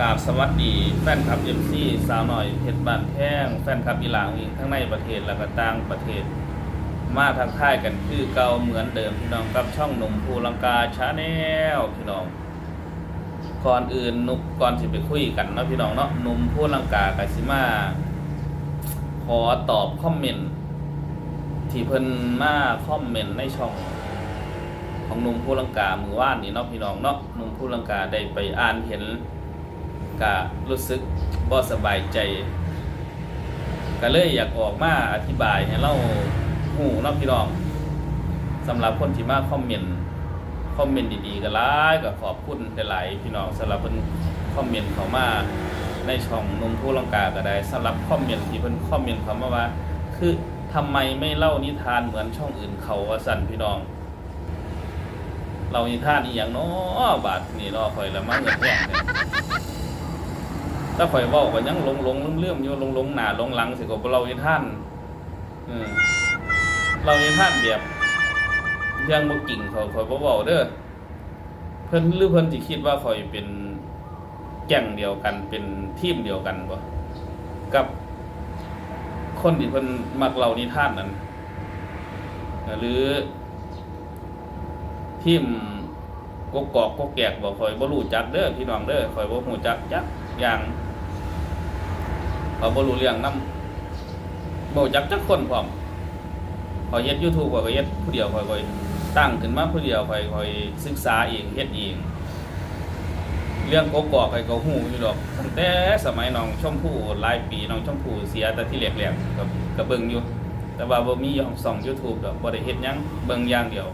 กราบสวัสดีแฟนคลับเอ็มซีสาวหน่อยเพชรบ้านแพงแฟนคลับอีหลางเองทั้งในประเทศและก็ต่างประเทศ มาทักทายกันคือเก่าเหมือนเดิมพี่น้องกับช่องหนุ่มภูลังกาชาแนลพี่น้องก่อนอื่นนุกก่อนสิไปคุยกันเนาะพี่น้องเนาะหนุ่มภูลังกากสิมา ขอตอบคอมเมนต์ที่เพิ่นมาคอมเมนต์ในช่องของหนุ่มผู้ลังกามือว่านนี่เนาะพี่น้องเนาะหนุ่มผู้ลังกาได้ไปอ่านเห็น กะรู้สึกบ่สบายใจ ก็เลยอยากออกมาอธิบายให้เราหูเนาะพี่น้องสำหรับคนที่มาคอมเมนต์คอมเมนต์ดีๆก็หลายก็ขอบคุณหลายๆพี่น้องสำหรับเพิ่นคอมเมนต์เข้ามาในช่องนุ่มผู้ลังกาก็ได้สำหรับคอมเมนต์ที่เพิ่นคอมเมนต์เข้ามาว่า คือทำไมไม่เล่านิทานเหมือนช่องอื่นเขาว่าสั่นพี่น้อง เรานิทานอีหยังเนาะบาทนี่เนาะข่อยละมาเงินแพงเนี่ย ถ้าข่อยเว้าก็ยังหลงหลงลืมลืมๆอยู่หลงหลงหน้าหลงหลังสิก็บ่เรานิทานเออเรานิทานแบบเรื่องบ่กิ่งเขาข่อยบ่เว้าเด้อเพิ่นหรือเพิ่นสิคิดว่าข่อยเป็นแก๊งเดียวกันเป็นทีมเดียวกันบ่กับคนที่เพิ่นมักเล่านิทานนั้นหรือทีมกกอกกกแกกบอกคอยบ่รู้จักเด้อพี่น้องเด้อคอยบ่ฮู้จักจักอย่าง เขาบ่รู้เรื่องนำบ่รู้จักจักคนพร้อมขอยเฮ็ด YouTube ข้อยก็เฮ็ดผู้เดียวข้อยก็ตั้งขึ้นมาผู้เดียวข้อยข้อยศึกษาเองเฮ็ดเอง เรื่องกกอกข้อยก็ฮู้อยู่ดอกตั้งแต่สมัยน้องชมพู่หลายปีน้องชมพู่เสียแต่ที่แรกๆก็ก็เบิ่งอยู่ แต่ว่าบ่มีช่อง YouTube ดอกบ่ได้เฮ็ดหยังเบิ่งอย่างเดียว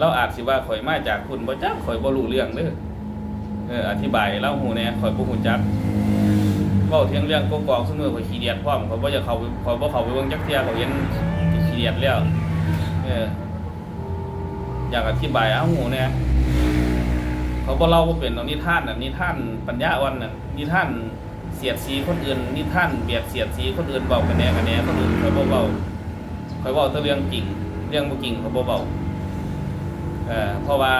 เราอาจสิว่าข่อยมาจากคุณบ่จักข่อยบ่รู้เรื่องเด้อเอออธิบายเล่าหูแน่ข่อยบ่ฮู้จัก เว้าเทียงเรื่องกกอกซุมื้อข่อยขี้เดียดพร้อมข่อยบ่อยากเข้าไปข่อยบ่เข้าไปเบิ่งจักเที่ยข่อยเห็นขี้เดียดแล้วเอออยากอธิบายเอาหูแหน่ยเขาบ่เล่าบ่เป็นเอานิท่านน่ะนิทานปัญญาอ่อนน่ะนิทานเสียดสีคนอื่นนิท่านเบียดเสียดสีคนอื่นเว้ากันแน่กันแน่คนอื่นข่อยบ่เว้าข่อยเว้าแต่เรื่องจริงเรื่องบ่จริงข่อยบ่เว้าเอ่อเพราะว่า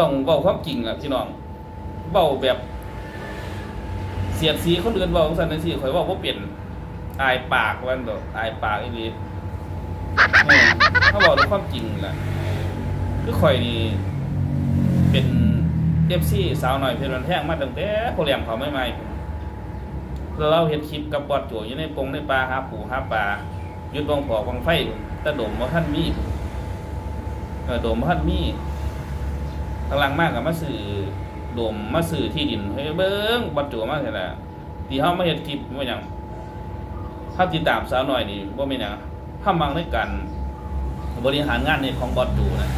ต้องเว้าความจริงอะพี่น้องเว้าแบบ เสียดสีคนอื่นเว้าของสันนิสีข่อยเว้าบ่เป็นอายปากวันดอกอายปากอีหลีเออถ้าเว้าด้วยความจริงล่ะ คือข่อยนี่เป็น FC สาวหน่อยเพชรวันแท่งมาตั้งแต่โคเรียมเขาใหม่ๆแล้วเราเฮ็ดคลิปกับบอดโจอยู่ในปงในป่าหาปูหาปลายุดวงผอกวงไฟตะดมว่าท่านมีเออดมพันมีกำลังมากกับมาสื่อ โดมมาสื่อที่ดินให้ยเบิ้งบัดจัวมากเลยแหละที่เขามาเห็นคลิปว่าอย่างถ้าติดตามสาวหน่อยนี่ว่าไม่นยังถ้ามังในการบริหารงานในของบอดจูนะ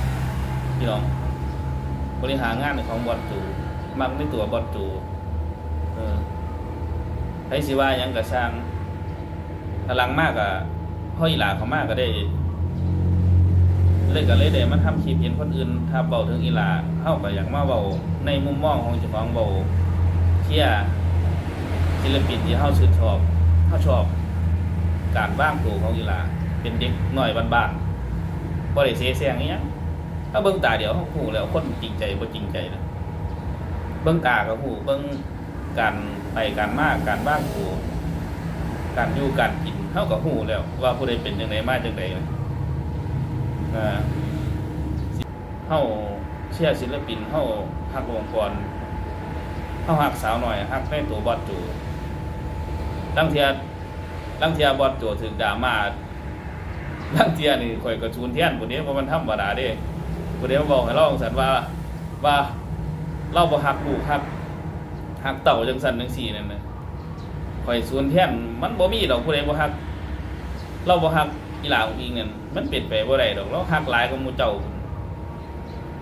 พี่น้องบริหารงานในของบอดจูมักในตัวบอดจูเออให้สิว่ายังกระช่างกำลังมากอะห้อยหลาเขามากก็ได้ เลยก็เลยได้มาทำคลิปเห็นคนอื่นถ้าเบาถึงอีหลาเฮาก็อยากมาเบาในมุมมองของเจ้าของเบาเที่ยศิลปินที่เฮาชื่นชอบเฮาชอบ การบ้างตัวของอีหลา เป็นเด็กหน้อยบ้านๆบ่ได้เสียแซงอีหยังถ้าเบิ่งตาเดี๋ยวเฮาฮู้แล้วคนจริงใจบ่จริงใจนะเบิ่งตาก็ฮู้เบิ่งการไปการมากการบ้างตัวการอยู่การกินเฮาก็ฮู้แล้ว ว่าผู้ใดเป็นจังไดมากจังไดนะ เฮาเชียร์ศิลปินเฮาฮักองค์กรเฮาฮักสาวหน่อยฮักในตัวบอสจูลังเทียลังเทียบอสจูถึกดรามาลังเทียนี่ข่อยก็ชูนเทียนผู้นี้บ่มันธรรมดาเด้ผู้นี้มาบอกให้เราจังซั่นว่าว่าเราบ่ฮักลูกฮักฮักเต่าจังซั่นจังซี่นั่นน่ะข่อยชูนเทียนมันบ่มีดอกผู้ใดบ่ฮัก เราบ่ฮัก อีหลาของอีนั่นมันเปลี่ยนไปบ่ได้ดอกเราฮักหลายกว่าหมู่เจ้า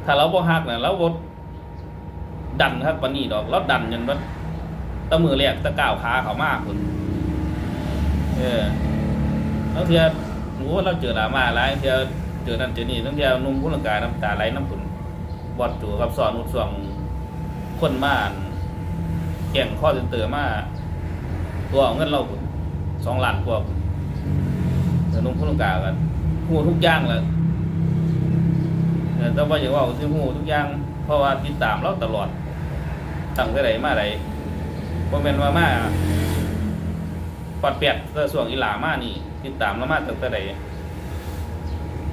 ถ้าเราบ่ฮักน่ะเราบ่ดันครับปานนี้ดอก เราดันจนว่าตะมือแรกตะก้าวขาเขามากพุ่นเออแล้วเทียหนูว่าเราเจอดราม่าหลายเทียเจอนั่นเจอนี่ทั้งเทียนุ่มผู้ลังกายน้ำตาไหลน้ำพุ่นบอดจูกับสอนอุดส่วงคนมาแก่งข้อเซ็นเตอมาตัวเอาเงินเราพุ่นสองล้านกว่าพุ่น แต่นุ่มผู้ลงกากันหูทุกอย่างเลยแต่ว่าอย่างว่าที่หูทุกอย่าง เพราะว่าติดตามเราตลอดตั้งแต่ใดมาใดบ่แม่นว่ามาปอดเปียดแต่ส่วงอีหลามานี่ ติดตามเรามาตั้งแต่ใด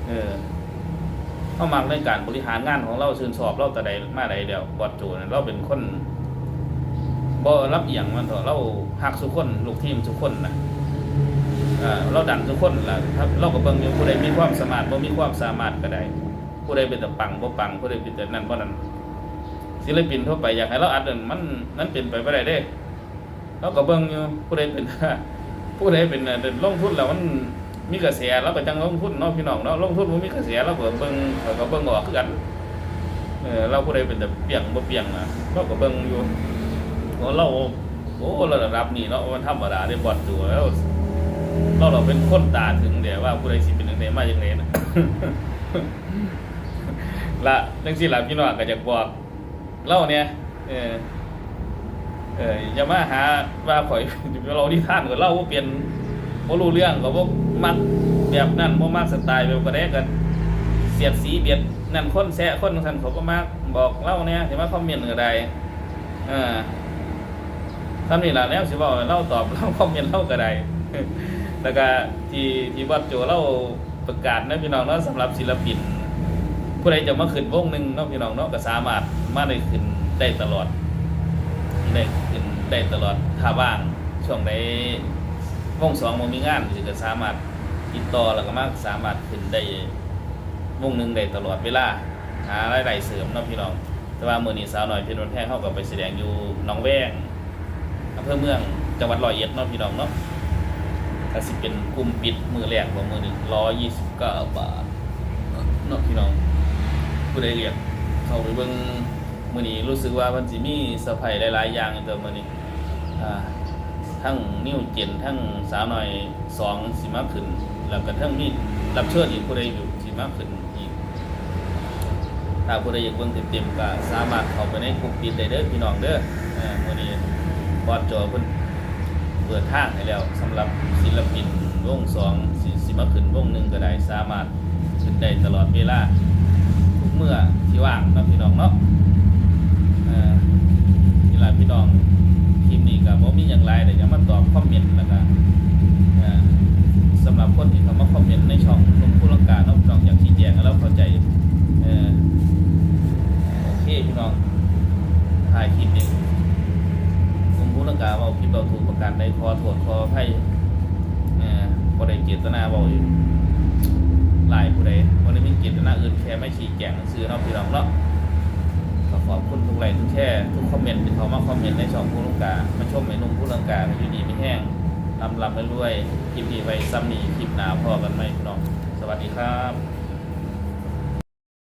เออเข้ามาในการบริหารงานของเราชื่นชอบเราแต่ใดมาใดเดียวบอดจูเราเป็นคนบ่รับเอียงมันเถอะเราหักทุกคนลูกทีมทุกคนนะ เราดันทุกคนล่ะครับเราก็เบิ่งอยู่ผู้ใดมีความสามารถบ่มีความสามารถก็ได้ผู้ใดเป็นแต่ปังบ่ปังผู้ใดเป็นแต่นั่นบ่นั่นศิลปินทั่วไปอยากให้เราอัดนั่นมันนั้นเป็นไปบ่ได้เด้เราก็เบิ่งอยู่ผู้ใดเป็นผู้ใดเป็นเอ่อลงทุนแล้วมันมีกระแสเราก็จังลงทุนเนาะพี่น้องเนาะลงทุนบ่มีกระแสเราก็เบิ่งเราก็เบิ่งออกคือกันเออเราผู้ใดเป็นแต่เปียงบ่เปียงนะเราก็เบิ่งอยู่โอ้เราโอ้ระดับนี้เนาะมันธรรมดาได้บอดตัวแล้ว เราเราเป็นคนตาถึงเดี๋ยวว่าผู้ใดสิเป็นจังไดมาจังไดนะละจังซี่ล่ะพี่น้องก็อยากบอกเล่าเนี่ยเออเอออย่ามาหาว่าข่อยเราที่ท่านก็เล่าว่าเปลี่ยนบ่รู้เรื่องก็บ่มักแบบนั้นบ่มักสไตล์แบบกระแดกกัน เสียดสีเบียดนั่นคนแซะคนซั่นเขาก็มักบอกเล่าเนี่ยสิมาคอมเมนต์ก็ได้เอ่าทำนี่ละแล้วสิเว้าให้เล่าตอบเล่าคอมเมนต์เล่าก็ได้ แล้วก็ที่ที่วัดโจเล่าประกาศนะพี่น้องเนาะสำหรับศิลปิน ผู้ใดจะมาขึ้นวงหนึ่งเนาะพี่น้องเนาะก็สามารถมาได้ขึ้นได้ตลอดได้ขึ้นได้ตลอดถ้าว่างช่วงใดวงสองมันมีงานสิก็สามารถติดต่อแล้วก็มาสามารถขึ้นได้วงหนึ่งได้ตลอดเวลาหารายได้เสริมเนาะพี่น้อง แต่ว่ามือนี้สาวหน่อยเพี่นนแพงเข้ากับไปแสดงอยู่หนองแวงอำเภอเมืองจังหวัดร้อยเอ็ดเนาะพี่น้องเนาะ ก็สิเป็นกลุ่มปิดมือแรกของมือหนึ่งร้อยยี่สิบเก้าบาทนาะพี่น้องผู้ใดเรียกเข้าไปเบิ่งมือนี้รู้สึกว่ามันสิมีเซอร์ไพรส์หลายๆอย่างในตัวมื้อนี้ทั้งนิวเจนทั้งสาวหน้อยสองสิมาขึ้น แล้วก็ทั้งมีรับเชิญอีกผู้ใดอยู่สิมาขึ้นอีกถ้าผู้ใดอยากเบิ่งเต็มๆก็สามารถเข้าไปในกลุ่มปิดได้เด้อพี่น้องเด้อมือนี้บอสโจเพิ่น เปิดทางให้แล้วสำหรับศิลปินวงสองสิสิมาขึ้นวงหนึ่งก็ได้สามารถขึ้นได้ตลอดเวลาทุกเมื่อที่ว่างเนาะพี่น้องเนาะเอ่อนี่ล่ะพี่น้องคลิปนี้ก็บ่มีอย่างไรแต่อยังมาตอบคอมเมนต์แล้วก็เอ่อสำหรับคนที่เขามาคอมเมนต์ในช่องลงผู้ลังกาเนาะน้องอยากชี้แจงให้เราเข้าใจเอ่อโอเคพี่น้องถ่ายคลิปนี้ผมผู้ลังกาเว่าคลิปเรา ถูกประการใดขอโทษขออภัยเอ่อบ่ได้เจตนาเว้าอยู่หลายผู้ใดวันนี้มีเจตนาอื่นแค่ไม่ชี้แจงซื้อเนาะพี่น้องเนาะก็ขอบคุณทุกไลค์ทุกแช่ทุกคอมเมนต์ที่เขามาคอมเมนต์ในช่องผู้ลังกามาชมเมนูผู้ลังกาอยู่ดีไม่แห้งลำลำไปรวยคลิปนี้ไว้ซ้ำนี้คลิปหนาพอกันไหมพี่น้อง สวัสดีครับ